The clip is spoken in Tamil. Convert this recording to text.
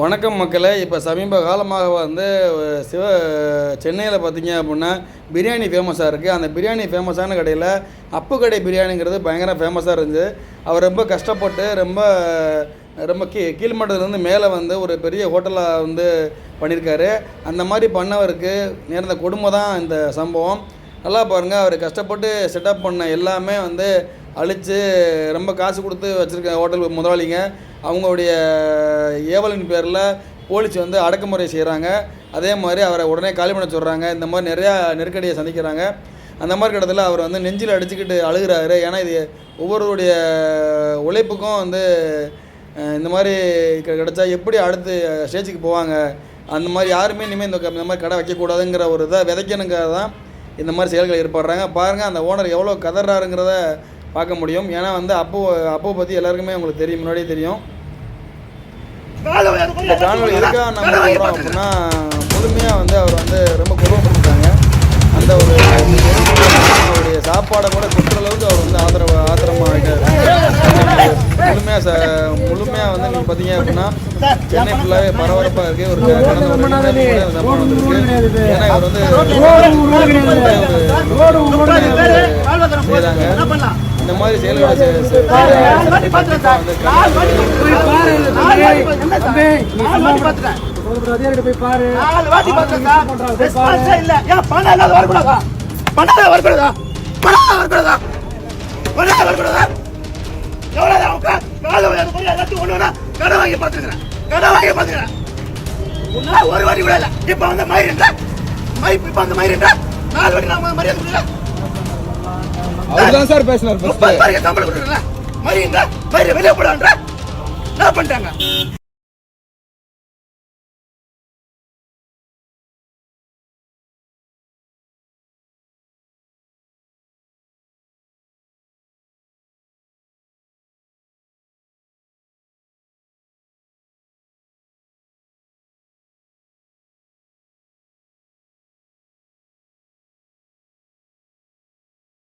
வணக்கம் மக்களே. இப்போ சமீப காலமாக வந்து சிவ சென்னையில் பார்த்தீங்க அப்படின்னா பிரியாணி ஃபேமஸாக இருக்குது அந்த பிரியாணி ஃபேமஸான கடையில் அப்பு கடை பிரியாணிங்கிறது பயங்கர ஃபேமஸாக இருந்துச்சு. அவர் ரொம்ப கஷ்டப்பட்டு ரொம்ப ரொம்ப கீ கீழ்மட்டத்துலேருந்து மேலே வந்து ஒரு பெரிய ஹோட்டலாக வந்து பண்ணியிருக்காரு அந்த மாதிரி பண்ணவருக்கு நேர்ந்த கொடுமை தான் இந்த சம்பவம். நல்லா பாருங்கள் அவர் கஷ்டப்பட்டு செட்டப் பண்ண எல்லாமே வந்து அழித்து ரொம்ப காசு கொடுத்து வச்சுருக்க ஹோட்டல் முதலாளிங்க அவங்களுடைய ஏவலின் பேரில் போலீஸ் வந்து அடக்குமுறை செய்கிறாங்க அதே மாதிரி அவரை உடனே காலி பண்ண சொல்கிறாங்க இந்த மாதிரி நிறையா நெருக்கடியை சந்திக்கிறாங்க. அந்த மாதிரி இடத்துல அவர் வந்து நெஞ்சில் அடிச்சுக்கிட்டு அழுகிறாரு. ஏன்னா இது ஒவ்வொருவருடைய உழைப்புக்கும் வந்து இந்த மாதிரி கிடச்சா எப்படி அடுத்து ஸ்டேஜுக்கு போவாங்க? அந்த மாதிரி யாருமே இனிமேல் இந்த இந்த மாதிரி கடை வைக்கக்கூடாதுங்கிற ஒரு இதை விதைக்கணுங்கிறது தான் இந்த மாதிரி செயல்கள் ஏற்படுறாங்க. பாருங்கள் அந்த ஓனர் எவ்வளோ கதறாருங்கிறத பார்க்க முடியும். ஏன்னா வந்து அப்போ அப்போ பற்றி எல்லாருக்குமே உங்களுக்கு தெரியும். முன்னாடியே தெரியும். இந்த காணொலி எதுக்காக நம்ம சொல்கிறோம் அப்படின்னா முழுமையாக வந்து அவர் வந்து ரொம்ப கொடுமைப்படுத்திட்டாங்க அந்த ஒரு அவருடைய சாப்பாடை கூட கொட்டுற அளவுக்கு அவர் வந்து ஆதரவு ஆத்திரமாக முழுமையாக ச முழுமையாக வந்து நீங்கள் பார்த்தீங்க அப்படின்னா சென்னை ஃபுல்லாகவே பரபரப்பாக இருக்குது ஒரு கடந்த ஒரு வந்திருக்கு ஏன்னா இவர் வந்து செய்கிறாங்க இந்த மாதிரி செயல்களை போய் பாரு பணம் இல்லாத வரக்கூடாதா? பணம் வரக்கூடாதா? பணம் வரக்கூடாதா? பணம் வரக்கூடாதா? எவ்வளவு அவங்க கால வயது போய் எல்லாத்தையும் ஒண்ணு ஒண்ணா கடை வாங்கி பார்த்துக்கிறேன். கடை வாங்கி பார்த்துக்கிறேன். ஒரு வாட்டி கூட இல்ல. இப்ப வந்து மயிருன்ற மை இப்ப வந்து மயிருன்ற நாலு வாட்டி நான் மரியாதை அவர்தான் சார் பேசினார் பாருங்க பேருக்கு சம்பளம் வெளியே போடான்ற என்ன பண்றாங்க?